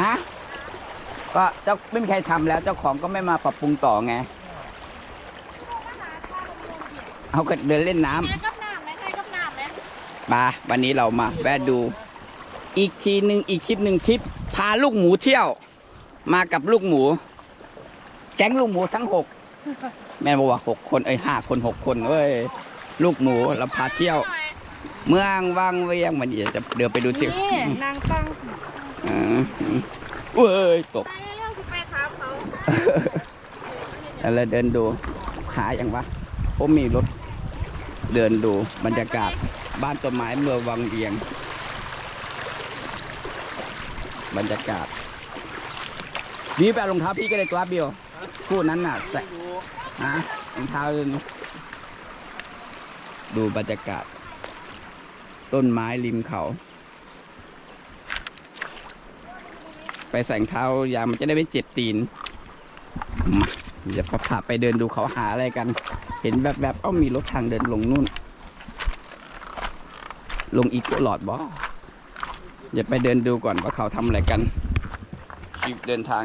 ฮะก็เจ้าไม่มีใครทำแล้ว เจ้าของก็ไม่มาปรับปรุงต่อไง เอาก็เดินเล่นน้ำแม่กับน้ำไหมใครกับน้ำไหมมาวันนี้เรามาแวะดู อีกทีหนึ่งอีกคลิปหนึ่งคลิป พาลูกหมูเที่ยว มากับลูกหมู แก๊งลูกหมูทั้งหกแม่บอกว่าหกคนเอ้ยห้าคนหกคนเอ้ยลูกหมูเราพาเที่ยว เมืองวังเวียงมันเดี๋ยวจะเดินไปดูที่นี่นางตั้ง อืมเว้ยตกไปเร็วๆสิไปถามเขาแล้วเดินดูหาอย่างวะผมมีรถ เดินดูบรรยากาศบ้านต้นไม้เมืองวังเวียง บรรยากาศบีไปเอารองเท้าพี่ก็ได้ตัวเบียวคู่นั้นน่ะใส่ฮะรองเท้าเลยนะดูบรรยากาศ ต้นไม้ริมเขา ไปใส่รองเท้ายางมันจะได้ไม่เจ็บตีนมาเดี๋ยวพาไปเดินดูเขาหาอะไรกัน เห็นแบบแบบเอ้ามีรถทางเดินลงนู่น ลงอีกหลอดบออย่าไปเดินดูก่อนว่าเขาทำอะไรกันคลิปเดินทาง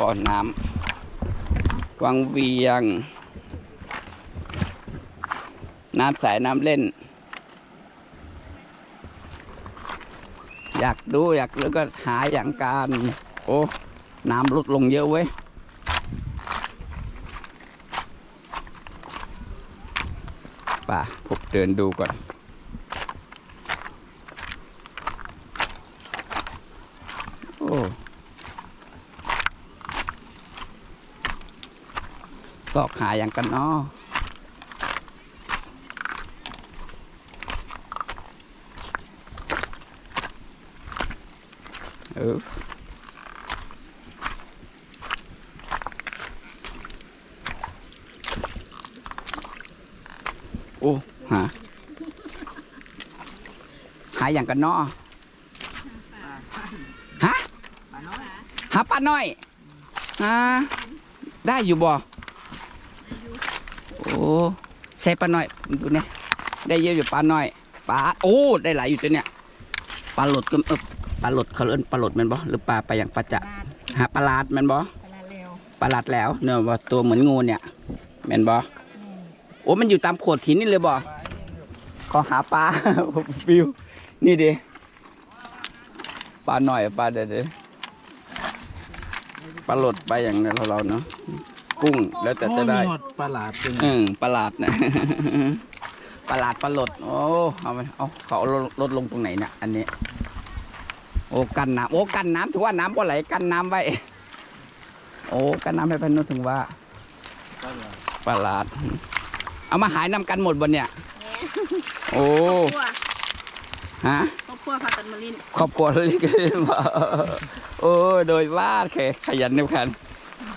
ก่อนน้ำวังเวียง น้ำใสน้ำเล่น อยากดูอยากแล้วก็หาอย่างการ โอ้น้ำลดลงเยอะเว้ยป่ะผมเดินดูก่อน โอ้สอกหาอย่างกันเนาะ เออโอ้หาหาอย่างกันเนาะฮะหาปลาน้อยฮะได้อยู่บ่โอ้ใส่ปลาน้อยดูเนี่ยได้เยอะอยู่ปลาน้อยปลาโอ้ได้หลายอยู่ตัวเนี่ยปลาหลดก็เออ ปลาหลดเขาเอิ้นปลาหลดแมันบ่หรือปลาไปอย่างปลาจะหาปลาลาดแมันบ่ไปละเร็วปลาลาดแล้วเนื้อว่าตัวเหมือนงูเนี่ยแม่นบ่โอ้มันอยู่ตามโขดหินนี่เลยบ่ก็หาปลา ฟิวนี่ดิปลาหน่อยปลาเด็ดๆปลาหลดไปอย่างนี้เราเนาะกุ้งแล้วแต่จะได้โอ้มีหอประหลาดจริงอืมประหลาดนะประหลาดประหลดโอ้เอาไปเอาเขาเอาลดลดลงตรงไหนเนี่ยอันนี้ โอ้กันน้ำโอ้กันน้ำถือว่าน้ำบ่ไหลกันน้ำไว้ โอ้กันน้ำให้เพันนุถึงว่าประหลาด เอามาหายน้ำกันหมดบนเนี่ย โอ้ครัวฮะครอบครัวพากันมาลินครอบครัวเลยกันว่าโอ้โดยว่าแค่ขยันเนี่ยกัน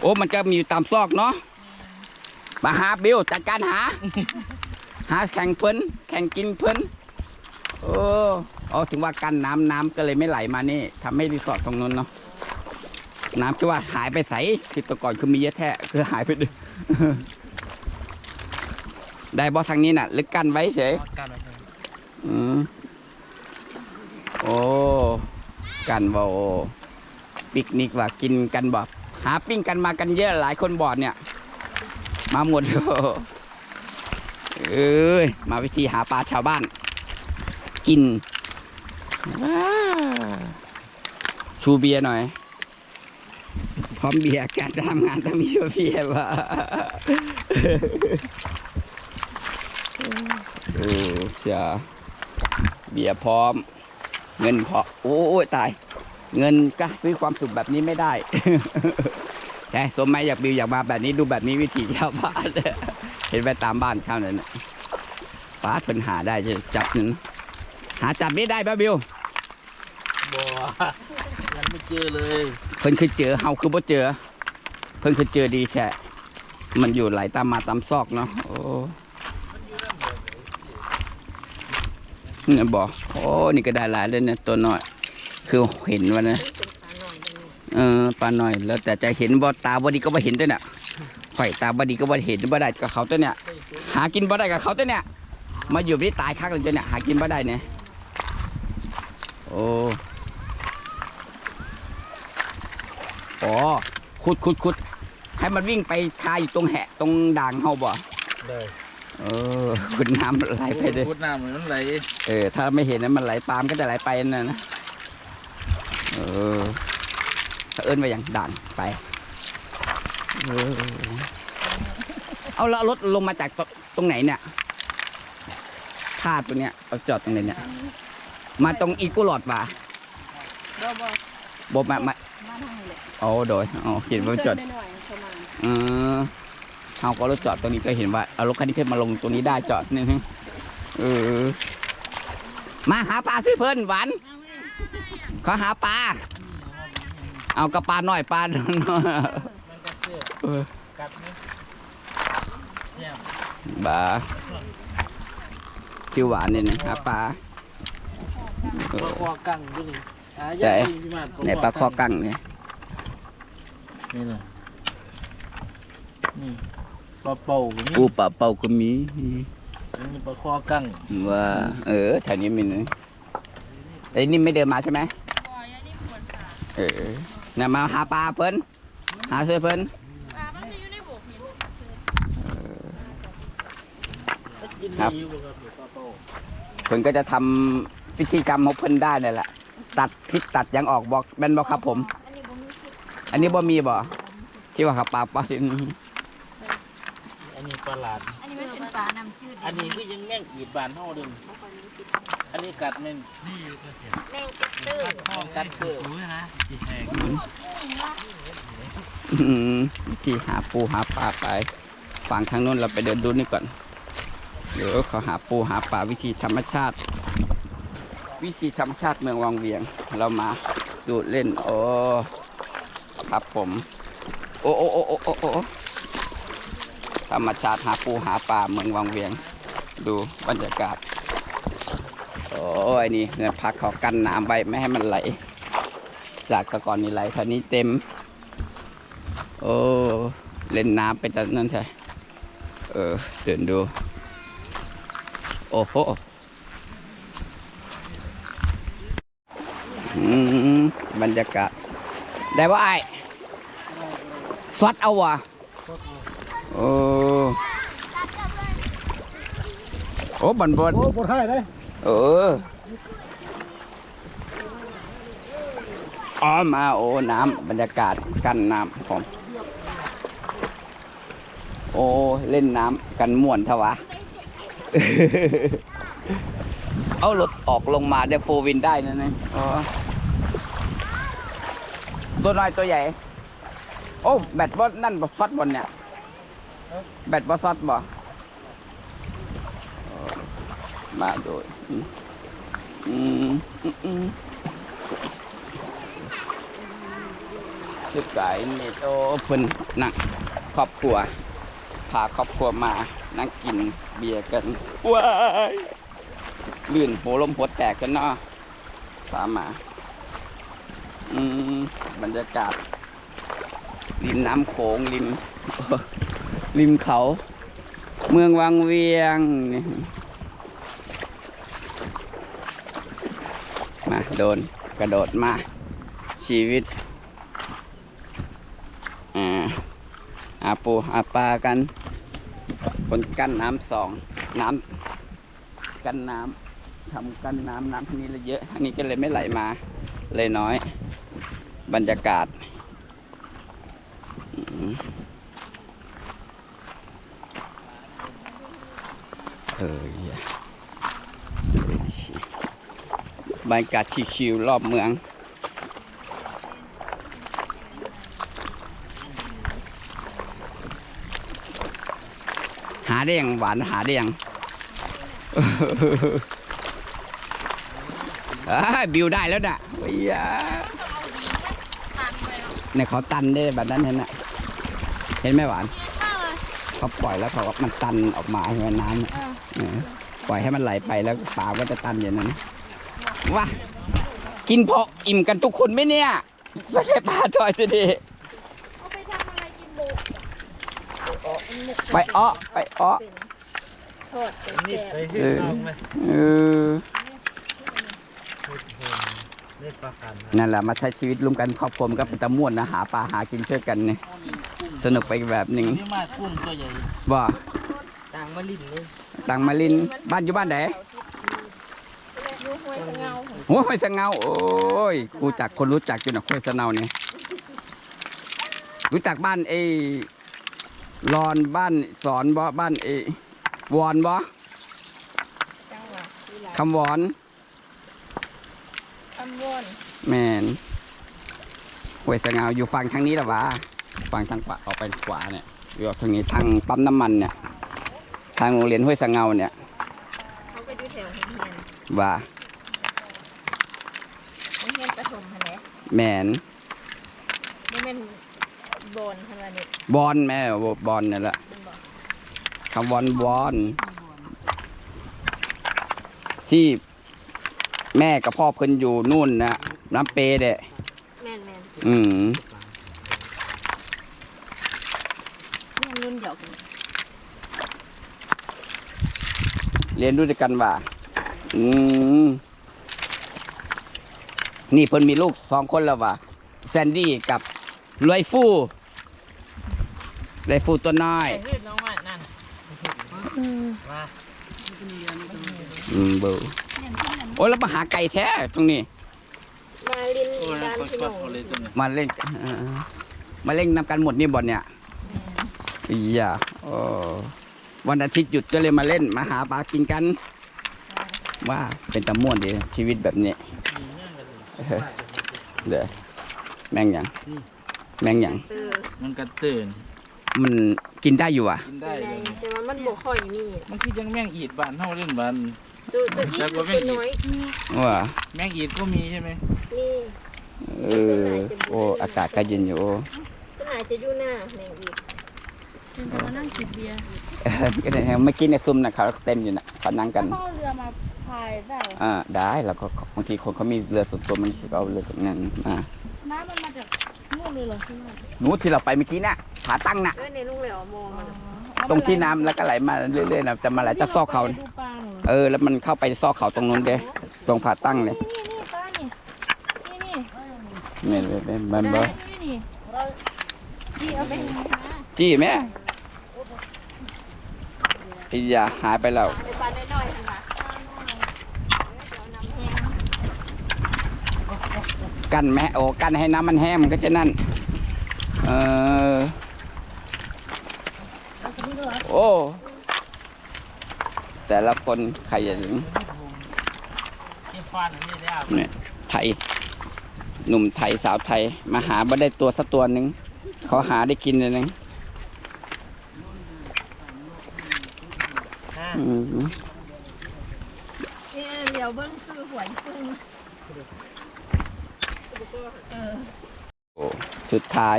โอ้มันก็มีอยู่ตามซอกเนาะมาหาบิวจัดการหา หาแข่งเพิ่นแข่งกินเพิ่นโอ้ เอาถึงว่ากันน้ำน้ำก็เลยไม่ไหลมานี่ทำให้รีสอร์ทตรงนั้นเนาะน้ำที่ว่าหายไปใสที่แตัวก่อนคือมีเยอะแท้คือหายไปดึได้บอทางนี้น่ะ ลึกกันไว้เฉยการอะไรอืมโอ้กันบ่ปิกนิกว่ากินกันบ่หาปิ้งกันมากันเยอะหลายคนบอดเนี่ย มาหมดเอ้ยมาวิธีหาปลาชาวบ้าน กินว้า ชูเบียร์หน่อย พร้อมเบียร์การทำงานต้องมีเบียร์ว่ะโอ้เสียเบียร์พร้อม เงินพอโอ้ยตาย เงินก็ซื้อความสุขแบบนี้ไม่ได้แค่สมไหมอยากบิวอยากมาแบบนี้ดูแบบนี้วิธีชาวบ้านเห็นไปตามบ้านเขาเนี่ยนะป้าเป็นหาได้จะจับหนึ่ง หาจับนี้ได้ป่ะบิวบัวยังไม่เจอเลย เพิ่นคือเจอเฮาคือบ่เจอ เพิ่นคือเจอดีแท้มันอยู่ไหลตามมาตามซอกเนาะโอ้เนี่ยบอกโอ้นี่ก็ได้หลายเลยเนี่ยตัวน้อย คือเห็นวันนะเออปลาหน่อยแล้วแต่จะเห็นบ่ตาบ่ดีก็บ่เห็นด้วยน่ะข่อยตาบ่ดีก็บ่เห็นบ่ได้กับเขาตัวเนี่ยหากินบ่ได้กับเขาตัวเนี่ยมาอยู่ที่ตายคักเลยจนเนี่ยหากินบ่ได้เนี่ย โอ้โอ้ขุดขุดขุดให้มันวิ่งไปคาอยู่ตรงแหะตรงด่างเฮาบ่ได้เออขุดน้ำไหลไปเลยพุดน้ำมันไหลเออ ถ้าไม่เห็นนะมันไหลตามก็จะไหลไปนั่นนะเออถ้าเอิ้นไปอย่างด่างไปเออเอาแล้วรถลงมาจากตตรงไหนเนี่ยท่าตัวเนี้ยเอาจอดตรงไหนเนี่ย มาตรงอีกูหลอดป่ะบ่บ่บอกมามามาทางนี้แหละโอ้โดยอ๋อเห็นว่าจอดเดินไปหน่อยประมาณเออเขาก็รถจอดตรงนี้ก็เห็นว่าเอารถคันนี้ขึ้นมาลงตรงนี้ได้จอดนี่ฮะเออมาหาปลาสิเพิ่นหวานเขาหาปลาเอากระปลาหน่อยปลาน้อยมันกัดเสื้อเออกัดไหมเนี่ยบ้าคิวหวานเนี่ยนะหาปลาเอ ปลาอคอกั้งด้วยนี่หาใช่ยากพี่มาในปลาคอกั้งเนี่ยนี่เลยนี่ปลาเป่าก็มีปูปลาเป่าก็มีอันนี้ปลาคอกั้งว่า เออแถวนี้มีนะไอ้นี่ไม่เดินมาใช่ไหมบ่อยอันนี้ควรค่ะเออเนี่ยมาหาปลาเพิ่นหาเสื้อเพิ่นปลามันจะอยู่ในโบกหินถ้ากินได้อยู่บ่ครับเดี๋ยวปลาเป่าเพิ่นก็จะทำพิธีกรรมของเพิ่นได้นี่นแหละ ตัดพิษตัดหยังออกบอกแม่นบอกครับผมอันนี้บ่มีพิษอันนี้บ่มีบ่ที่ว่าขับปลาปลาสิอันนี้ปลาหลาด อันนี้มันเป็นปลาน้ำจืดอันนี้คือยังแม่งอีดบานเท่าเดิมอันนี้กัดแม่งแมงติดตื้อแม่งกัดเสื้ออืมวิธีหาปูหาปลาไปฝั่งทางนู้นเราไปเดินดูนี่ก่อน เดี๋ยวเขาหาปูหาปลาวิธีธรรมชาติ วิธีธรรมชาติเมืองวังเวียง เรามาดูเล่นโอ้ครับผม โอ้โอ้โอ้โอ้โอ้ธรรมชาติหาปูหาปลาเมืองวังเวียง ดูบรรยากาศ โอ้ยนี่เนี่ยพักเขากันน้ำไว้ไม่ให้มันไหล จากตะกอนนี่ไหลคราวนี้เต็ม โอ้ เล่นน้ำไปจากนั่นใช่ เออเดินดู โอ้โหอืมบรรยากาศ ได้ว่าไอ้สวัดเอาวะโอ้โอ้บันบนโอ้ปวดไข้เลยเอออ๋อมาโอ้น้ำบรรยากาศกันน้ำผมโอ้เล่นน้ำกันม่วนทวะ เอารถออกลงมาได้โฟวินได้นะเนี่ยตัวน้อยตัวใหญ่ โอ้แบตบอสนั่นบอซัดบอลเนี่ย แบตบอสซัดบอมาโดยอืมอืมสุดไก่นี่โอ้เพิ่นนั่งครอบครัว พาครอบครัวมา นั่งกินเบียร์กันว้ายลื่นโหลมหัวแตกกันเนาะตามมาอืมบรรยากาศ ริมน้ำโขงริม ริมเขา เมืองวังเวียงมาโดนกระโดดมา ชีวิต อ่าอาปูอาปลากัน คนกั้นน้ำสองน้ำกั้นน้ำทำกั้นน้ำน้ำทางนี้เลยเยอะทางนี้ก็เลยไม่ไหลมา เลยน้อย บรรยากาศเออเหี้ยบรรยากาศชิวๆรอบเมือง ได้ยังหวานหาได้ยังบิวได้แล้วน่ะโอ้ยยาตันไปอะเนี่ยเขาตันได้แบบนั้นเห็นน่ะเห็นไหมหวานเขาปล่อยแล้วเขาก็มันตันออกมาใช่ไหมน้ำปล่อยให้มันไหลไปแล้วปลาก็จะตันอย่างนั้นว่ากินพออิ่มกันทุกคนไหมเนี่ยไม่ใช่ปลาทอยสิดี เอา ไปอ้อไปอ้อทอดเป็นนี่แซ่บไปขึ้นน้องไหมเออพูดโหมเล่นปลากันนะนั่นแหละมาใช้ชีวิตร่วมกันครอบครัวมันก็เป็นตะม่วนนะหาปลาหากินช่วยกันเนี่ยสนุกไปอีกแบบหนึ่งนี่มากุ้งตัวใหญ่ว่าต่างมาลิ้นเลยตังมาลินบ้านอยู่บ้านไหนยูห้วยสะเงาโอ้ห้วยสะเงาโอ้ยรู้จักคนรู้จักอยู่นะห้วยสะเงาเนี่ยรู้จักบ้านเอ รอนบ้านสอนบ่บ้านเอวอนบ่จังหวัดที่หลาคำวอน คำวนแมนห้วยสะเงาอยู่ฝั่งทางนี้หรอวะฝั่งทางขวาออกไปขวาเนี่ยอยู่ทางนี้ทางปั๊มน้ำมันเนี่ย ทางโรงเรียนห้วยสะเงาเนี่ยเขาไปดูแถวโรงเรียนว่าโรงเรียนประถมหั่นแหละแมนนี่ เป็นโบนหั่นว่านี่บอลแม่บอลนี่นแหละเป็นบ่คำวอนบอลที่แม่กับพ่อเพิ่นอยู่นู่นนะน้ำเปเด้แม่นแม่นอืมแม่นรุ่นเดียวกันเรียนรู้ด้วยกันว่าอืมนี่เพิ่นมีลูกสองคนแล้วว่ะแซนดี้กับรวยฟู รวยฟูตัวน้อยไปขึ้นน้องมานั่นมาอืมเบอโอ้แล้วมาหาไก่แท้ตรงนี้ มาลินโอ้ยบ้านกดพี่กน้อดงโอเลยตัวนี้มาเล่นเออมาเล่นนำกันหมดนี่บอลเนี่ยอีย่าโอ้วันอาทิตย์หยุดก็เลยมาเล่นมาหาปลากินกัน ว่าเป็นตะม่วนดีชีวิตแบบนี้ดีเนี่ยกันเลยเด้อแม่งหยังแม่งหยังเออมันก็ตื่น มันกินได้อยู่อะ กินได้ได้เลยแต่ว่ามันบ่ค่อยมีมันคือจังแมงอีดบ้านเฮาเล่นบ้านตัวตัวนี้แต่บ่ตัวแม่นอีกน้อยนี่ว่าแมงอีดก็มีใช่ไหมเออโอ้อากาศก็เย็นอยู่โอ้ตัวไหนจะอยู่หน้าแม่งอีกจะมานั่งจิบเบียร์เออก็ได้เมื่อกี้ในซุ้มนะเขาเต็มอยู่นะเขานั่งกันเข้าเรือมาพายได้เหรออ่าได้แล้วก็บางทีคนเขามีเรือส่วนตัวมันก็เอาเรือจากนั้นมาน้ำมันมาจาก นู่นเลยเหรอที่นู่นหนูที่เราไปเมื่อกี้น่ะผาตั้งน่ะเอ้ยในลุงเหลวมองมันอ๋อตรงที่น้ำแล้วก็ไหลมาเรื่อยๆนะจะมาไหลจากซอกเขาที่รไปดูปลาหนูเออ แล้วมันเข้าไปซอกเขาตรงนู้นเด้ตรงผาตั้งเลยนี่นี่ปลานี่นี่นี่ไม่ไม่ไม่มันบ่นี่นี่นี่เอาไปจี้แม่อีอย่าหายไปแล้ว ไปปลาน้อยๆกันมาเดี๋ยวน้ำแห้ง กั้นแม่โอ้กั้นให้น้ำมันแห้งมันก็จะนั่น เออ โอ้ แต่ละคนขยันเก็บฟันอันนี้ได้เอาเนี่ยไทย หนุ่มไทยสาวไทย มาหาบ่ได้ตัวสักตัวหนึ่งเขาหาได้กินเลยนึงอ่นเดี๋ยวเบิ้งคือหวยพึ่ง โอ้สุดท้าย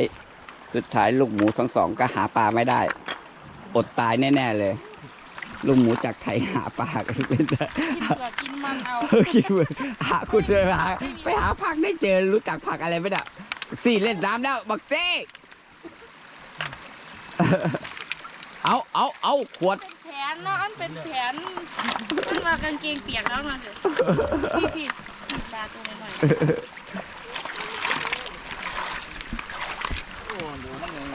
สุดท้ายลูกหมูทั้งสองก็หาปลาไม่ได้ อดตายแน่ ๆ เลย ลูกหมูจากไทยหาปลากันเป็นได้กินเปลือกกินมันเอาคิดว่าหาคุณเจอหาไปหาผักได้เจอรู้จักผักอะไรไหมน่ะสี่เล่นน้ำแล้วบักเซ่เอาเอาเอาขวดเป็นแผนเนาะอันเป็นแผนมันมากางเกงเปียกแล้วมาเถอะพี่พี่พี่ปลาตัวใหม่โอ้ดูมันยัง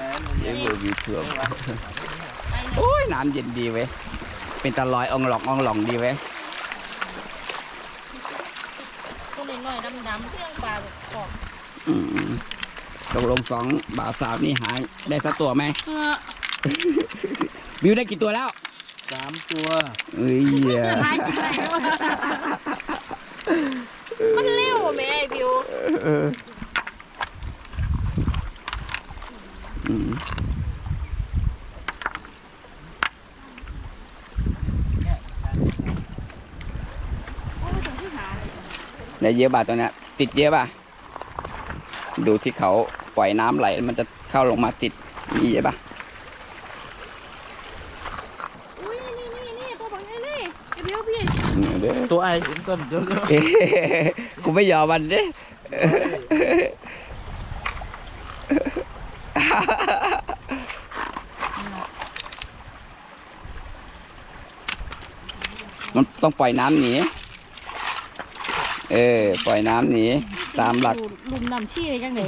ไงมันเดี๋ยัยวงดูยูทูบๆไอ้เนี่ยโอ้ยน้ำเย็นดีเว้ย เป็นตะลอยอองหลองอองหลองดีเว้ยตัวน้อยๆดำๆเครื่องปลาแบบกรอบอืมตกลงสองบ่าวสาวนี่หายได้สักตัวไหมเออบิวได้กี่ตัวแล้วสามตัวเอ้ยเหี้ยจะได้กินอะไรวะมันเร็วแม่ไอ้บิว เอออืม ได้เยอะป่ะตัวเนี้ยติดเยอะป่ะดูที่เขาปล่อยน้ำไหลมันจะเข้าลงมาติดมีเยอะป่ะอุ้ยนี่นี่นี่ตัวบังไงนี่ไอ้บิวพี่นี่เด้อตัวไอ้เห็นต้นเดี๋ยวเดี๋ยวเอ้ยกูไม่ยอมมันเด้มันต้องปล่อยน้ำหนีเออ ปล่อยน้ำหนีตามหลักหลุมน้ำชี้เลยจังไหน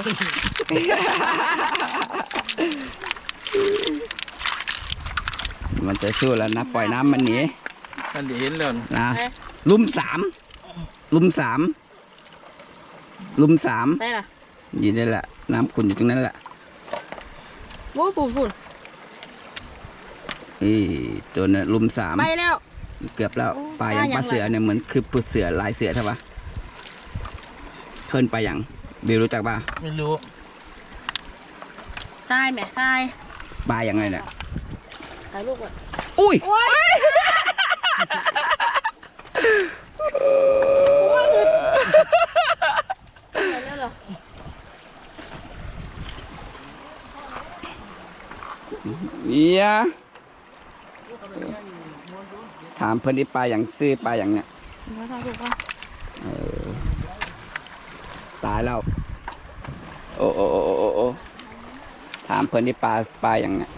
มันจะสู้แล้วนะ ปล่อยน้ำมันหนีอันนี้เห็นแล้วนะลุมสามลุมสามลุมสามได้ล่ะอยู่นี่แหละน้ำขุ่นอยู่ตรงนั้นแหละโอ้ปุ่นปุ่นอีตัวนั้นลุมสามไปแล้ว เกือบแล้วโอ้ปลาอย่างปลาอย่างปลาเสือเนี่ยเหมือนคือปูเสือลายเสือใช่ปะ เพิ่นปลาอย่างบิวรู้จักปะไม่รู้ทรายแหม่ทรายปลาอย่างไรเนี่ยถ่ายรูปก่อนอุ้ยโอ้ยไปแล้วเหรอเอียถามเพิ่นที่ปลาอย่างซื้อปลาอย่างเนี่ยมาถ่ายรูปก่อน ตายแล้ว โอ้โอ้โอ้โอ้โอ้โอ้ถามเพิ่นที่ปลาปลาอย่างเนี่ย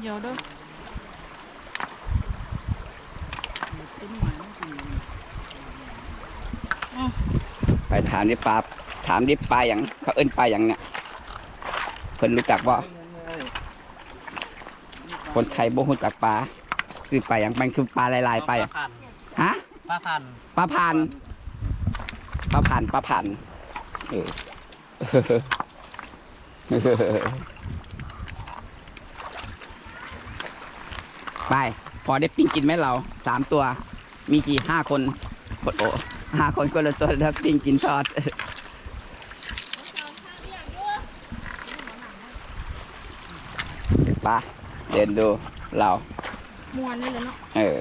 เดี๋ยวเด้อไปถามที่ปลาถามที่ปลาอย่างเขาเอิ้นปลาอย่างเนี่ย เพิ่นรู้จักบ่คนไทยบ่รู้จักปลาคือปลาอย่างมันคือปลาลายๆไปอะพันฮะปลาพันปลาพันปลาพันปลาพันเออไป พอได้ปิ้งกินไหมเราสามตัว มีกี่ห้าคนคนโอ้ห้าคนคนละตัวแล้วปิ้งกินทอด ไปเดินดูเรามวนนี่เลยเนาะเออ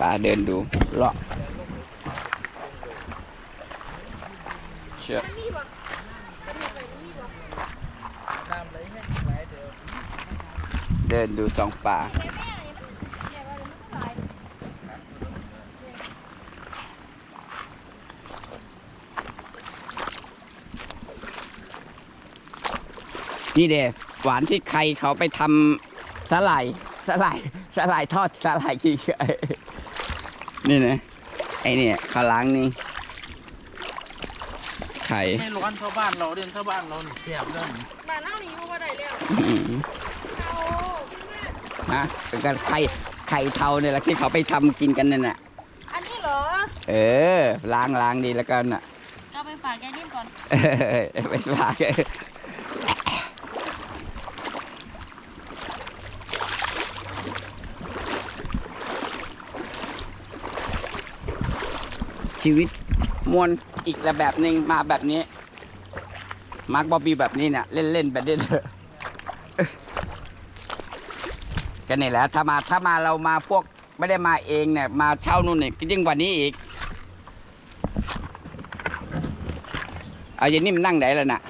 ปลาเดินดูเลาะเชื่อน้ำไหลแห้งไหลเดี๋ยวเดินดูสองป่า นี่เด้หวานที่ใครเขาไปทำสลายสลายสลายทอดสลายกี่ไอ้นี่นะไอ้เนี่ยเขาล้างนี่ไข่ให้ร้อนชาวบ้านเราเด่นชาวบ้านเรานี่แซ่บเด้อบ้านเล่านี่อยู่บ่ได้แล้วอืมเอาฮะเป็นการไข่ไข่เทาเนี่ยแหละที่เขาไปทำกินกันนั่นน่ะอันนี้เหรอ เออล้างล้างดีแล้วกันน่ะเอาไปฝากยายนิ่มก่อนเออไปฝาก ชีวิตมวนอีกระแบบหนึ่งมาแบบนี้ มาร์กบอบบี้แบบนี้เนี่ยเล่นเล่นแบบนี้เลยก็นี่แหละถ้ามาถ้ามาเรามาพวกไม่ได้มาเองเนี่ยมาเช่านู่นเนี่ยก็ยิ่งกว่านี้อีก เอาอย่างนี้มันนั่งไหนแล้วน่ะ